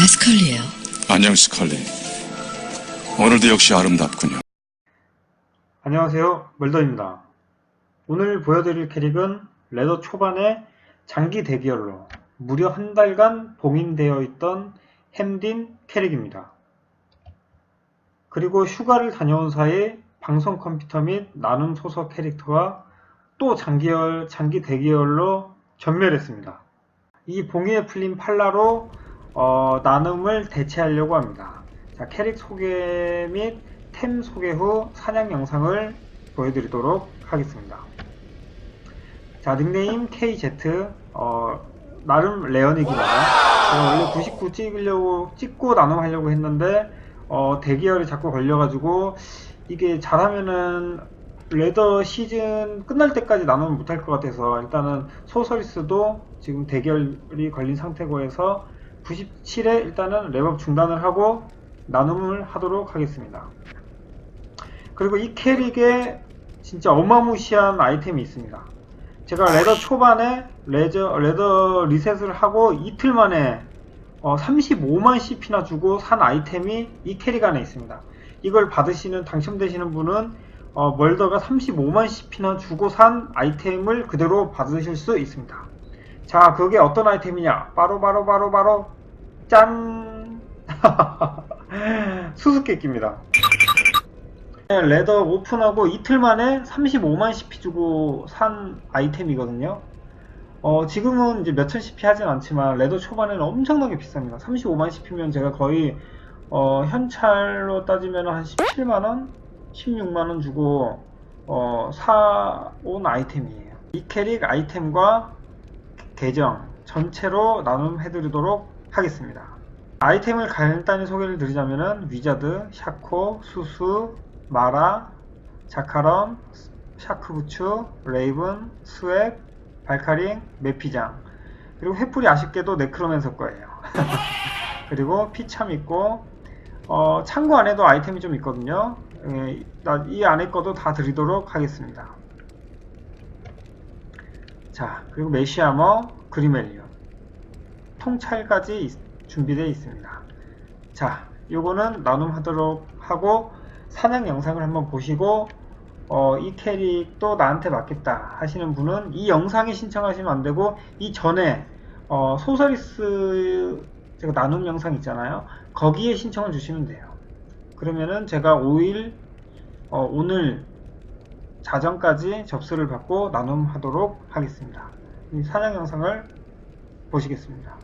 나 스컬리예요. 안녕 스컬리. 오늘도 역시 아름답군요. 안녕하세요 멀더입니다 오늘 보여드릴 캐릭은 레더 초반에 장기 대기열로 무려 한 달간 봉인되어 있던 햄딘 캐릭입니다 그리고 휴가를 다녀온 사이 방송 컴퓨터 및 나눔 소서 캐릭터가 또 장기열, 장기 대기열로 전멸했습니다 이 봉인에 풀린 팔라로 어, 나눔을 대체하려고 합니다 자, 캐릭 소개 및 템 소개 후 사냥 영상을 보여드리도록 하겠습니다. 자, 닉네임 KZ, 어, 나름 레어닉입니다. 원래 99 찍으려고, 찍고 나눔하려고 했는데, 어, 대기열이 자꾸 걸려가지고, 이게 잘하면은, 레더 시즌 끝날 때까지 나눔을 못할 것 같아서, 일단은 소서리스도 지금 대기열이 걸린 상태고 해서, 97에 일단은 랩업 중단을 하고, 나눔을 하도록 하겠습니다. 그리고 이 캐릭에 진짜 어마무시한 아이템이 있습니다. 제가 레더 초반에 레저, 레더 리셋을 하고 이틀 만에 어, 35만 CP나 주고 산 아이템이 이 캐릭 안에 있습니다. 이걸 받으시는 당첨되시는 분은 어, 멀더가 35만 CP나 주고 산 아이템을 그대로 받으실 수 있습니다. 자, 그게 어떤 아이템이냐? 바로 바로 바로 바로 짠! 수수께끼입니다. 레더 오픈하고 이틀 만에 35만 CP 주고 산 아이템이거든요. 어, 지금은 이제 몇천 CP 하진 않지만 레더 초반에는 엄청나게 비쌉니다. 35만 CP면 제가 거의 어, 현찰로 따지면 한 17만원? 16만원 주고 어, 사온 아이템이에요. 이 캐릭 아이템과 계정 전체로 나눔해 드리도록 하겠습니다. 아이템을 간단히 소개를 드리자면은 위자드, 샤코, 수수, 마라, 자카럼, 샤크부츠, 레이븐, 스웩, 발카링, 메피장 그리고 횃불이 아쉽게도 네크로맨서 거예요. 그리고 피참 있고 어, 창고 안에도 아이템이 좀 있거든요. 예, 나- 이 안에 것도 다 드리도록 하겠습니다. 자, 그리고 메시아머, 그리멜리온 통찰까지 있- 준비되어 있습니다. 자, 요거는 나눔하도록 하고 사냥 영상을 한번 보시고 어, 이 캐릭도 나한테 맞겠다 하시는 분은 이 영상에 신청하시면 안 되고 이 전에 어, 소서리스 제가 나눔 영상 있잖아요. 거기에 신청을 주시면 돼요. 그러면은 제가 5일 어, 오늘 자정까지 접수를 받고 나눔하도록 하겠습니다. 이 사냥 영상을 보시겠습니다.